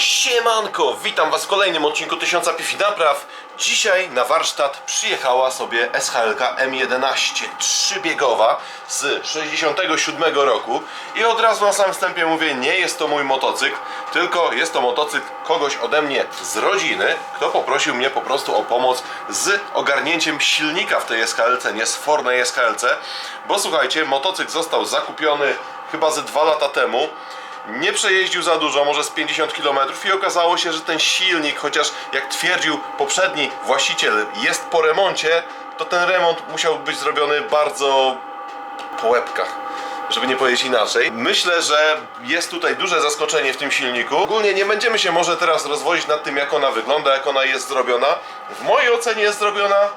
Siemanko, witam was w kolejnym odcinku 1000 Pifi Napraw. Dzisiaj na warsztat przyjechała sobie SHLK M11 trzybiegowa z 67 roku. I od razu na samym wstępie mówię, nie jest to mój motocykl, tylko jest to motocykl kogoś ode mnie z rodziny, kto poprosił mnie po prostu o pomoc z ogarnięciem silnika w tej SHLC, nie z fornej SHLC, bo słuchajcie, motocykl został zakupiony chyba ze dwa lata temu nie przejeździł za dużo, może z 50 km i okazało się, że ten silnik, chociaż jak twierdził poprzedni właściciel, jest po remoncie, to ten remont musiał być zrobiony bardzo po łebkach. Żeby nie powiedzieć inaczej. Myślę, że jest tutaj duże zaskoczenie w tym silniku. Ogólnie nie będziemy się może teraz rozwodzić nad tym, jak ona wygląda, jak ona jest zrobiona. W mojej ocenie jest zrobiona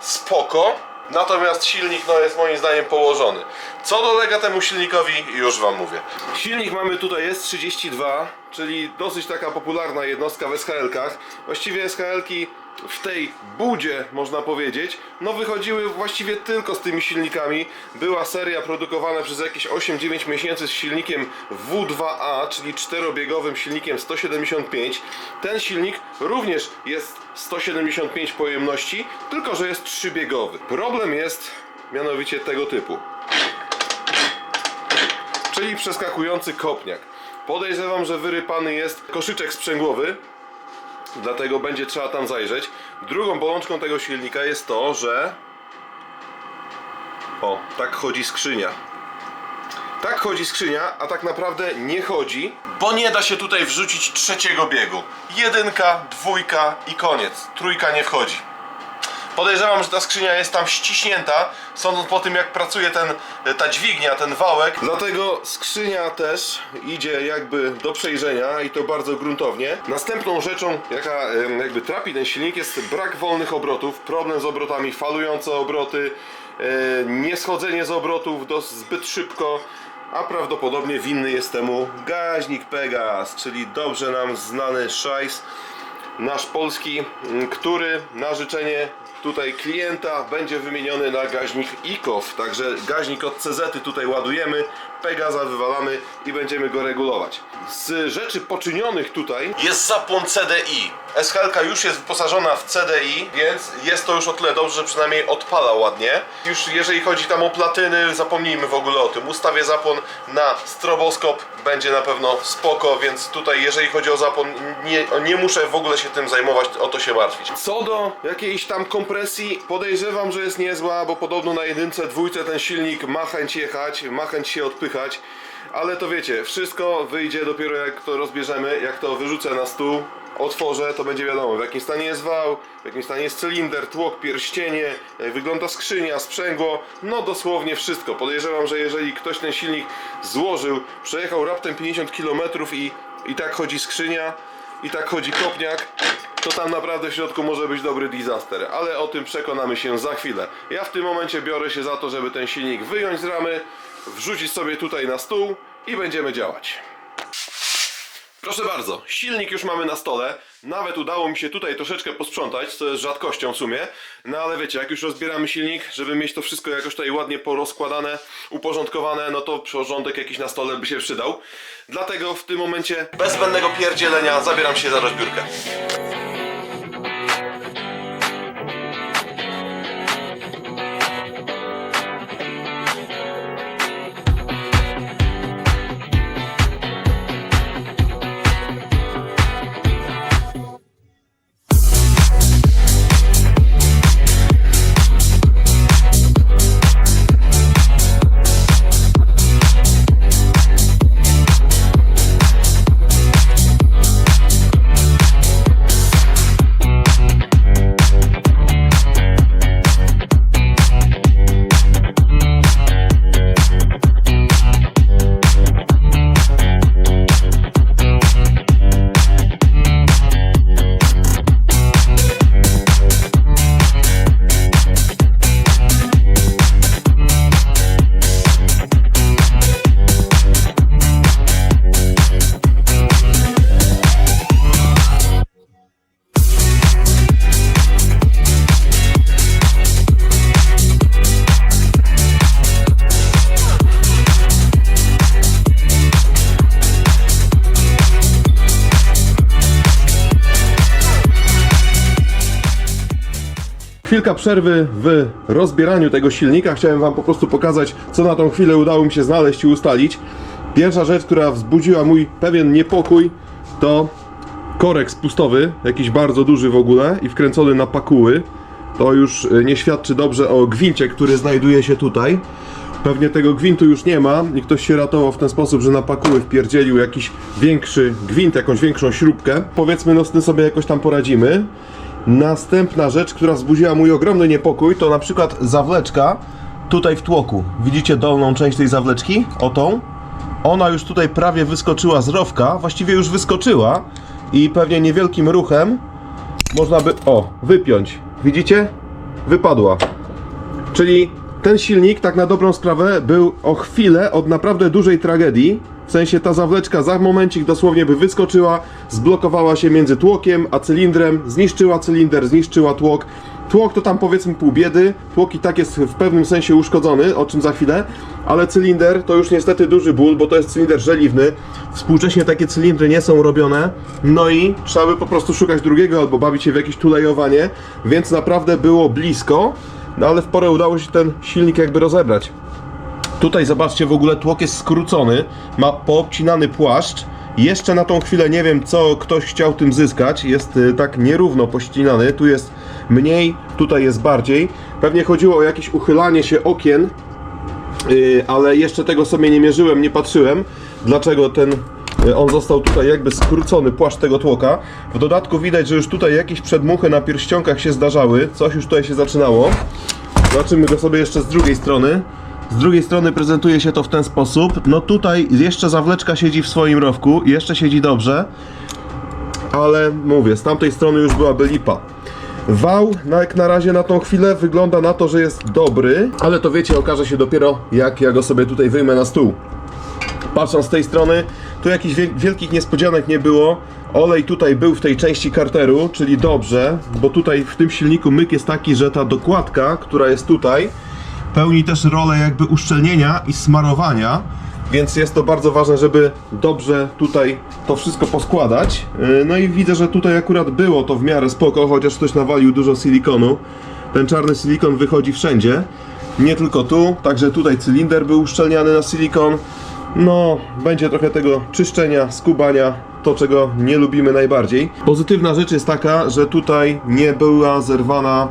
spoko. Natomiast silnik no, jest moim zdaniem położony. Co dolega temu silnikowi, już Wam mówię. Silnik mamy tutaj S32, czyli dosyć taka popularna jednostka w SHL-kach. Właściwie SHL-ki w tej budzie, można powiedzieć, no wychodziły właściwie tylko z tymi silnikami. Była seria produkowana przez jakieś 8-9 miesięcy z silnikiem W2A, czyli czterobiegowym silnikiem 175. Ten silnik również jest 175 pojemności, tylko że jest trzybiegowy. Problem jest mianowicie tego typu czyli przeskakujący kopniak. Podejrzewam, że wyrypany jest koszyczek sprzęgłowy, dlatego będzie trzeba tam zajrzeć. Drugą bolączką tego silnika jest to, że o, tak chodzi skrzynia. Tak chodzi skrzynia, a tak naprawdę nie chodzi, bo nie da się tutaj wrzucić trzeciego biegu. Jedynka, dwójka i koniec. Trójka nie wchodzi. Podejrzewam, że ta skrzynia jest tam ściśnięta, sądząc po tym jak pracuje ten, ta dźwignia, ten wałek. Dlatego skrzynia też idzie jakby do przejrzenia i to bardzo gruntownie. Następną rzeczą, jaka jakby trapi ten silnik jest brak wolnych obrotów, problem z obrotami, falujące obroty, e, nieschodzenie z obrotów do, zbyt szybko. A prawdopodobnie winny jest temu gaźnik Pegas, czyli dobrze nam znany szajs nasz polski, który na życzenie tutaj klienta będzie wymieniony na gaźnik IKOW. Także gaźnik od CZ tutaj ładujemy, Pegaza wywalamy i będziemy go regulować. Z rzeczy poczynionych tutaj jest zapłon CDI. SHLK już jest wyposażona w CDI, więc jest to już o tyle dobrze, że przynajmniej odpala ładnie. Już jeżeli chodzi tam o platyny, zapomnijmy w ogóle o tym. Ustawię zapłon na stroboskop, będzie na pewno spoko, więc tutaj jeżeli chodzi o zapłon, nie, nie muszę w ogóle się tym zajmować, o to się martwić. Co do jakiejś tam kompresji, podejrzewam, że jest niezła, bo podobno na jedynce, dwójce ten silnik ma chęć jechać, ma chęć się odpychać. Ale to wiecie, wszystko wyjdzie dopiero jak to rozbierzemy, jak to wyrzucę na stół, otworzę, to będzie wiadomo w jakim stanie jest wał, w jakim stanie jest cylinder, tłok, pierścienie, jak wygląda skrzynia, sprzęgło, no dosłownie wszystko. Podejrzewam, że jeżeli ktoś ten silnik złożył, przejechał raptem 50 km i, i tak chodzi skrzynia, i tak chodzi kopniak, to tam naprawdę w środku może być dobry disaster, ale o tym przekonamy się za chwilę. Ja w tym momencie biorę się za to, żeby ten silnik wyjąć z ramy, wrzucić sobie tutaj na stół i będziemy działać. Proszę bardzo, silnik już mamy na stole. Nawet udało mi się tutaj troszeczkę posprzątać, co jest rzadkością w sumie. No ale wiecie, jak już rozbieramy silnik, żeby mieć to wszystko jakoś tutaj ładnie porozkładane, uporządkowane, no to porządek jakiś na stole by się przydał. Dlatego w tym momencie, bez zbędnego pierdzielenia, zabieram się za rozbiórkę. Chwilka przerwy w rozbieraniu tego silnika. Chciałem Wam po prostu pokazać, co na tą chwilę udało mi się znaleźć i ustalić. Pierwsza rzecz, która wzbudziła mój pewien niepokój, to korek spustowy, jakiś bardzo duży w ogóle i wkręcony na pakuły. To już y, nie świadczy dobrze o gwincie, który znajduje się tutaj. Pewnie tego gwintu już nie ma i ktoś się ratował w ten sposób, że na pakuły wpierdzielił jakiś większy gwint, jakąś większą śrubkę. Powiedzmy, no z tym sobie jakoś tam poradzimy. Następna rzecz, która wzbudziła mój ogromny niepokój, to na przykład zawleczka tutaj w tłoku. Widzicie dolną część tej zawleczki? O tą? Ona już tutaj prawie wyskoczyła z rowka, właściwie już wyskoczyła i pewnie niewielkim ruchem można by, o, wypiąć. Widzicie? Wypadła. Czyli ten silnik, tak na dobrą sprawę, był o chwilę od naprawdę dużej tragedii. W sensie ta zawleczka za momencik dosłownie by wyskoczyła, zblokowała się między tłokiem a cylindrem, zniszczyła cylinder, zniszczyła tłok. Tłok to tam powiedzmy pół biedy, tłok i tak jest w pewnym sensie uszkodzony, o czym za chwilę, ale cylinder to już niestety duży ból, bo to jest cylinder żeliwny. Współcześnie takie cylindry nie są robione, no i trzeba by po prostu szukać drugiego albo bawić się w jakieś tulejowanie, więc naprawdę było blisko, no ale w porę udało się ten silnik jakby rozebrać. Tutaj zobaczcie, w ogóle tłok jest skrócony, ma poobcinany płaszcz. Jeszcze na tą chwilę nie wiem, co ktoś chciał tym zyskać. Jest y, tak nierówno pościnany. Tu jest mniej, tutaj jest bardziej. Pewnie chodziło o jakieś uchylanie się okien, y, ale jeszcze tego sobie nie mierzyłem, nie patrzyłem. Dlaczego ten y, on został tutaj jakby skrócony, płaszcz tego tłoka. W dodatku widać, że już tutaj jakieś przedmuchy na pierścionkach się zdarzały. Coś już tutaj się zaczynało. Zobaczymy go sobie jeszcze z drugiej strony. Z drugiej strony prezentuje się to w ten sposób. No tutaj jeszcze zawleczka siedzi w swoim rowku, jeszcze siedzi dobrze. Ale mówię, z tamtej strony już byłaby lipa. Wał, jak na razie na tą chwilę wygląda na to, że jest dobry, ale to wiecie, okaże się dopiero jak ja go sobie tutaj wyjmę na stół. Patrząc z tej strony, tu jakichś wiel- wielkich niespodzianek nie było. Olej tutaj był w tej części karteru, czyli dobrze, bo tutaj w tym silniku myk jest taki, że ta dokładka, która jest tutaj, pełni też rolę jakby uszczelnienia i smarowania, więc jest to bardzo ważne, żeby dobrze tutaj to wszystko poskładać. Yy, No i widzę, że tutaj akurat było to w miarę spoko, chociaż ktoś nawalił dużo silikonu. Ten czarny silikon wychodzi wszędzie, nie tylko tu, także tutaj cylinder był uszczelniany na silikon. No, będzie trochę tego czyszczenia, skubania, to czego nie lubimy najbardziej. Pozytywna rzecz jest taka, że tutaj nie była zerwana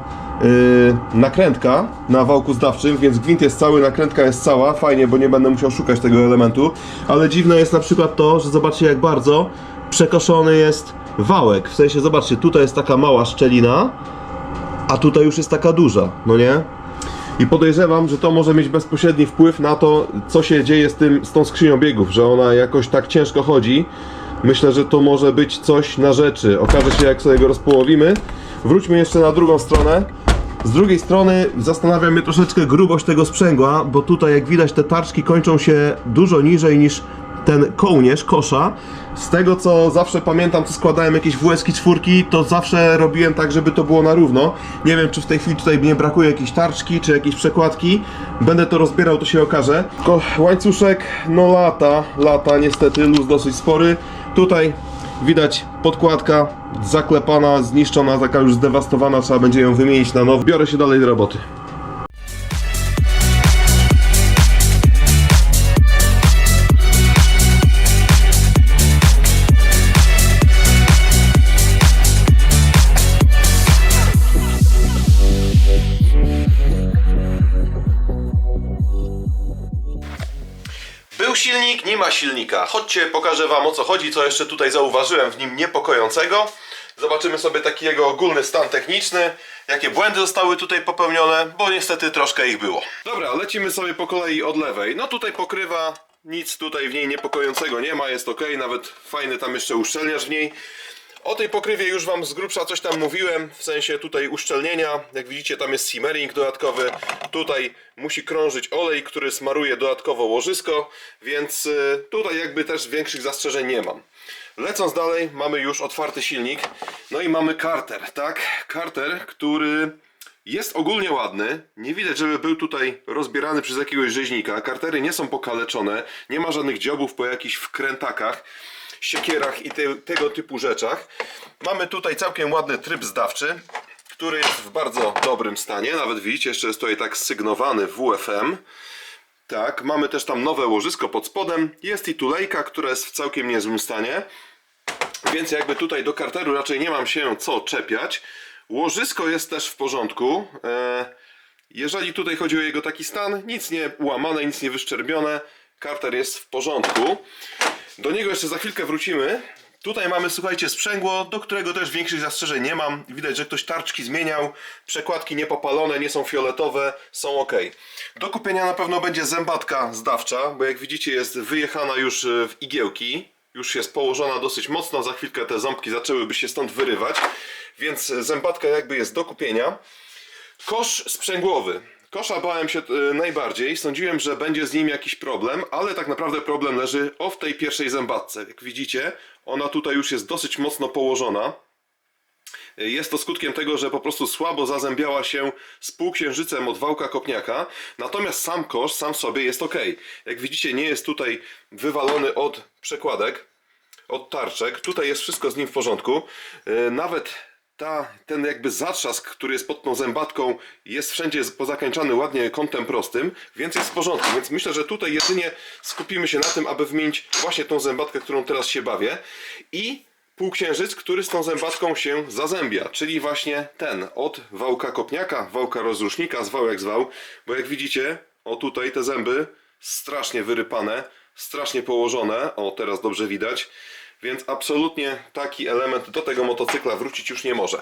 nakrętka na wałku zdawczym, więc gwint jest cały, nakrętka jest cała, fajnie, bo nie będę musiał szukać tego elementu. Ale dziwne jest na przykład to, że zobaczcie jak bardzo przekoszony jest wałek. W sensie, zobaczcie, tutaj jest taka mała szczelina, a tutaj już jest taka duża, no nie? I podejrzewam, że to może mieć bezpośredni wpływ na to, co się dzieje z, tym, z tą skrzynią biegów, że ona jakoś tak ciężko chodzi. Myślę, że to może być coś na rzeczy. Okaże się, jak sobie go rozpołowimy. Wróćmy jeszcze na drugą stronę. Z drugiej strony zastanawia mnie troszeczkę grubość tego sprzęgła, bo tutaj jak widać te tarczki kończą się dużo niżej niż ten kołnierz, kosza. Z tego co zawsze pamiętam, co składałem jakieś WSki czwórki, to zawsze robiłem tak, żeby to było na równo. Nie wiem, czy w tej chwili tutaj mnie brakuje jakiejś tarczki, czy jakiejś przekładki. Będę to rozbierał, to się okaże. Tylko łańcuszek, no lata, lata, niestety, luz dosyć spory. Tutaj widać podkładka zaklepana, zniszczona, taka już zdewastowana, trzeba będzie ją wymienić na nowo. Biorę się dalej do roboty. Silnika. Chodźcie, pokażę Wam o co chodzi, co jeszcze tutaj zauważyłem w nim niepokojącego. Zobaczymy sobie taki jego ogólny stan techniczny, jakie błędy zostały tutaj popełnione, bo niestety troszkę ich było. Dobra, lecimy sobie po kolei od lewej. No tutaj pokrywa, nic tutaj w niej niepokojącego nie ma, jest ok, nawet fajny tam jeszcze uszczelniacz w niej. O tej pokrywie już Wam z grubsza coś tam mówiłem, w sensie tutaj uszczelnienia. Jak widzicie, tam jest simmering dodatkowy. Tutaj musi krążyć olej, który smaruje dodatkowo łożysko, więc y, tutaj jakby też większych zastrzeżeń nie mam. Lecąc dalej, mamy już otwarty silnik. No i mamy karter, tak? Karter, który jest ogólnie ładny. Nie widać, żeby był tutaj rozbierany przez jakiegoś rzeźnika. Kartery nie są pokaleczone, nie ma żadnych dziobów po jakichś wkrętakach siekierach i te, tego typu rzeczach. Mamy tutaj całkiem ładny tryb zdawczy, który jest w bardzo dobrym stanie. Nawet widzicie, jeszcze jest tutaj tak sygnowany WFM. Tak, mamy też tam nowe łożysko pod spodem. Jest i tulejka, która jest w całkiem niezłym stanie. Więc jakby tutaj do karteru raczej nie mam się co czepiać. Łożysko jest też w porządku. E, Jeżeli tutaj chodzi o jego taki stan, nic nie ułamane, nic nie wyszczerbione. Karter jest w porządku. Do niego jeszcze za chwilkę wrócimy. Tutaj mamy, słuchajcie, sprzęgło, do którego też większych zastrzeżeń nie mam. Widać, że ktoś tarczki zmieniał, przekładki niepopalone, nie są fioletowe, są ok. Do kupienia na pewno będzie zębatka zdawcza, bo jak widzicie jest wyjechana już e, w igiełki. Już jest położona dosyć mocno, za chwilkę te ząbki zaczęłyby się stąd wyrywać, więc zębatka jakby jest do kupienia. Kosz sprzęgłowy. Kosza bałem się e, najbardziej. Sądziłem, że będzie z nim jakiś problem, ale tak naprawdę problem leży o w tej pierwszej zębatce. Jak widzicie, ona tutaj już jest dosyć mocno położona. E, Jest to skutkiem tego, że po prostu słabo zazębiała się z półksiężycem od wałka kopniaka, natomiast sam kosz sam sobie jest ok. Jak widzicie, nie jest tutaj wywalony od przekładek, od tarczek. Tutaj jest wszystko z nim w porządku. E, Nawet ta, ten jakby zatrzask, który jest pod tą zębatką, jest wszędzie pozakańczany ładnie kątem prostym, więc jest w porządku. Więc myślę, że tutaj jedynie skupimy się na tym, aby wymienić właśnie tą zębatkę, którą teraz się bawię i półksiężyc, który z tą zębatką się zazębia, czyli właśnie ten od wałka kopniaka, wałka rozrusznika, zwał jak zwał, bo jak widzicie, o tutaj te zęby strasznie wyrypane, strasznie położone, o teraz dobrze widać, więc absolutnie taki element do tego motocykla wrócić już nie może.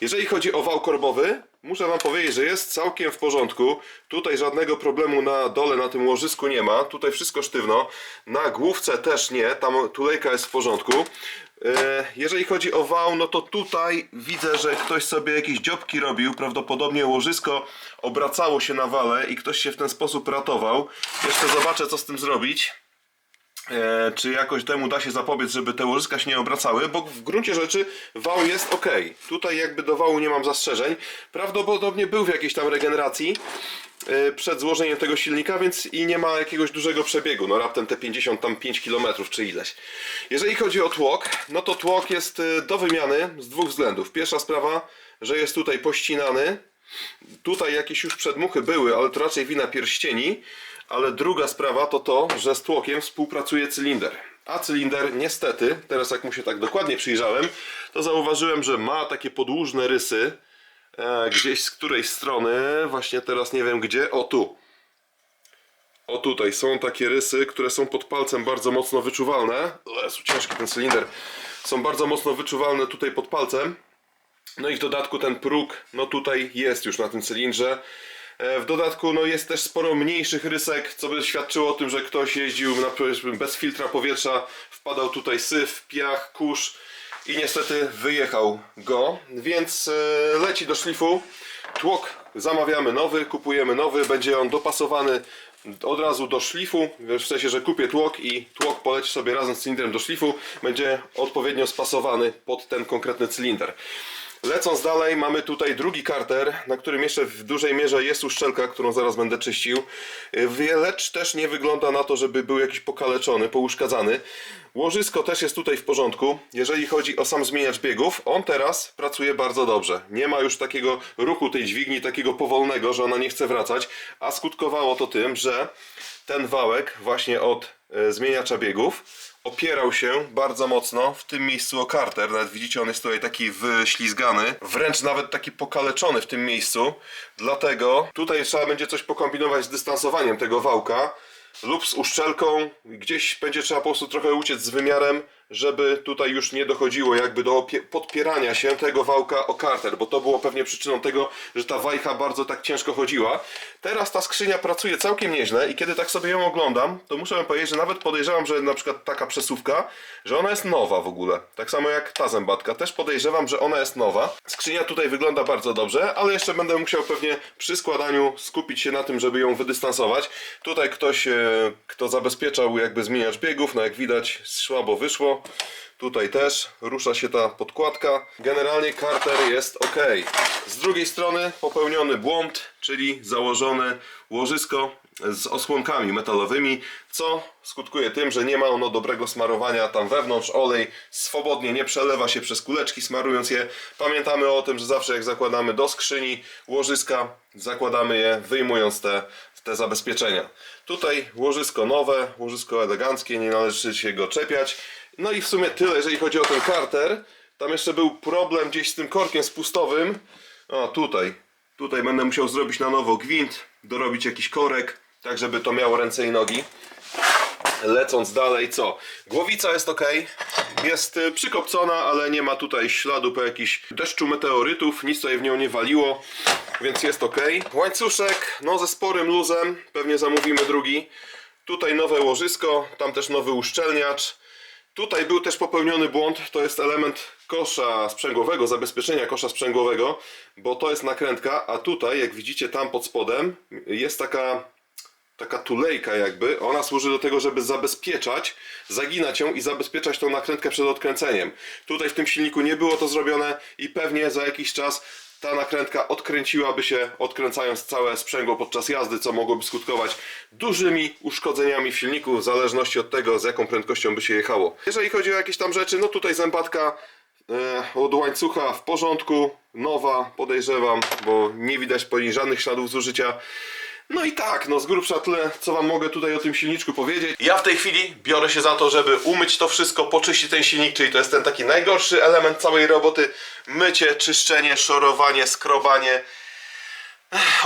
Jeżeli chodzi o wał korbowy, muszę Wam powiedzieć, że jest całkiem w porządku. Tutaj żadnego problemu na dole, na tym łożysku nie ma. Tutaj wszystko sztywno. Na główce też nie, tam tulejka jest w porządku. E, Jeżeli chodzi o wał, no to tutaj widzę, że ktoś sobie jakieś dziobki robił. Prawdopodobnie łożysko obracało się na wale i ktoś się w ten sposób ratował. Jeszcze zobaczę, co z tym zrobić. E, czy jakoś temu da się zapobiec, żeby te łożyska się nie obracały, bo w gruncie rzeczy wał jest ok. Tutaj jakby do wału nie mam zastrzeżeń. Prawdopodobnie był w jakiejś tam regeneracji e, przed złożeniem tego silnika, więc i nie ma jakiegoś dużego przebiegu, no raptem te 55 km czy ileś. Jeżeli chodzi o tłok, no to tłok jest e, do wymiany z dwóch względów. Pierwsza sprawa, że jest tutaj pościnany, Tutaj jakieś już przedmuchy były, ale to raczej wina pierścieni. Ale druga sprawa to to, że z tłokiem współpracuje cylinder. A cylinder niestety, teraz jak mu się tak dokładnie przyjrzałem, to zauważyłem, że ma takie podłużne rysy e, gdzieś z której strony, właśnie teraz nie wiem gdzie, o tu. O tutaj są takie rysy, które są pod palcem bardzo mocno wyczuwalne. Jezu, ciężki ten cylinder. Są bardzo mocno wyczuwalne tutaj pod palcem. No i w dodatku ten próg, no tutaj jest już na tym cylindrze. E, W dodatku no jest też sporo mniejszych rysek, co by świadczyło o tym, że ktoś jeździł na, bez filtra powietrza, wpadał tutaj syf, piach, kurz i niestety wyjechał go, więc e, leci do szlifu. Tłok zamawiamy nowy, kupujemy nowy, będzie on dopasowany od razu do szlifu, w sensie, że kupię tłok i tłok poleci sobie razem z cylindrem do szlifu, będzie odpowiednio spasowany pod ten konkretny cylinder. Lecąc dalej, mamy tutaj drugi karter, na którym jeszcze w dużej mierze jest uszczelka, którą zaraz będę czyścił. Yy, Lecz też nie wygląda na to, żeby był jakiś pokaleczony, pouszkadzany. Łożysko też jest tutaj w porządku. Jeżeli chodzi o sam zmieniacz biegów, on teraz pracuje bardzo dobrze. Nie ma już takiego ruchu tej dźwigni, takiego powolnego, że ona nie chce wracać, a skutkowało to tym, że ten wałek właśnie od e, zmieniacza biegów opierał się bardzo mocno w tym miejscu o karter. Nawet widzicie, on jest tutaj taki wyślizgany, wręcz nawet taki pokaleczony w tym miejscu. Dlatego tutaj trzeba będzie coś pokombinować z dystansowaniem tego wałka lub z uszczelką. Gdzieś będzie trzeba po prostu trochę uciec z wymiarem, żeby tutaj już nie dochodziło jakby do podpierania się tego wałka o karter, bo to było pewnie przyczyną tego, że ta wajcha bardzo tak ciężko chodziła. Teraz ta skrzynia pracuje całkiem nieźle i kiedy tak sobie ją oglądam, to muszę wam powiedzieć, że nawet podejrzewam, że na przykład taka przesuwka, że ona jest nowa w ogóle. Tak samo jak ta zębatka, też podejrzewam, że ona jest nowa. Skrzynia tutaj wygląda bardzo dobrze, ale jeszcze będę musiał pewnie przy składaniu skupić się na tym, żeby ją wydystansować. Tutaj ktoś, e, kto zabezpieczał jakby zmieniacz biegów, no jak widać słabo wyszło. Tutaj też rusza się ta podkładka. Generalnie karter jest ok. Z drugiej strony popełniony błąd, czyli założone łożysko z osłonkami metalowymi, co skutkuje tym, że nie ma ono dobrego smarowania tam wewnątrz. Olej swobodnie nie przelewa się przez kuleczki, smarując je. Pamiętamy o tym, że zawsze jak zakładamy do skrzyni łożyska, zakładamy je wyjmując te, te zabezpieczenia. Tutaj łożysko nowe, łożysko eleganckie, nie należy się go czepiać. No i w sumie tyle, jeżeli chodzi o ten karter. Tam jeszcze był problem gdzieś z tym korkiem spustowym. O, tutaj. Tutaj będę musiał zrobić na nowo gwint, dorobić jakiś korek, tak żeby to miało ręce i nogi. Lecąc dalej, co? Głowica jest ok, jest y, przykopcona, ale nie ma tutaj śladu po jakiś deszczu meteorytów, nic tutaj w nią nie waliło, więc jest ok. Łańcuszek, no ze sporym luzem, pewnie zamówimy drugi. Tutaj nowe łożysko, tam też nowy uszczelniacz. Tutaj był też popełniony błąd, to jest element kosza sprzęgłowego, zabezpieczenia kosza sprzęgłowego, bo to jest nakrętka, a tutaj, jak widzicie tam pod spodem, jest taka taka tulejka jakby, ona służy do tego, żeby zabezpieczać, zaginać ją i zabezpieczać tą nakrętkę przed odkręceniem. Tutaj w tym silniku nie było to zrobione i pewnie za jakiś czas ta nakrętka odkręciłaby się, odkręcając całe sprzęgło podczas jazdy, co mogłoby skutkować dużymi uszkodzeniami w silniku, w zależności od tego, z jaką prędkością by się jechało. Jeżeli chodzi o jakieś tam rzeczy, no tutaj zębatka e, od łańcucha w porządku, nowa podejrzewam, bo nie widać po niej żadnych śladów zużycia. No i tak, no z grubsza tyle, co wam mogę tutaj o tym silniczku powiedzieć. Ja w tej chwili biorę się za to, żeby umyć to wszystko, poczyścić ten silnik, czyli to jest ten taki najgorszy element całej roboty. Mycie, czyszczenie, szorowanie, skrobanie.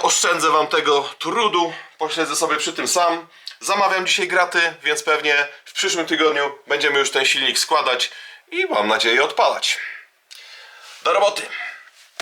Oszczędzę wam tego trudu, posiedzę sobie przy tym sam. Zamawiam dzisiaj graty, więc pewnie w przyszłym tygodniu będziemy już ten silnik składać i mam nadzieję odpalać. Do roboty!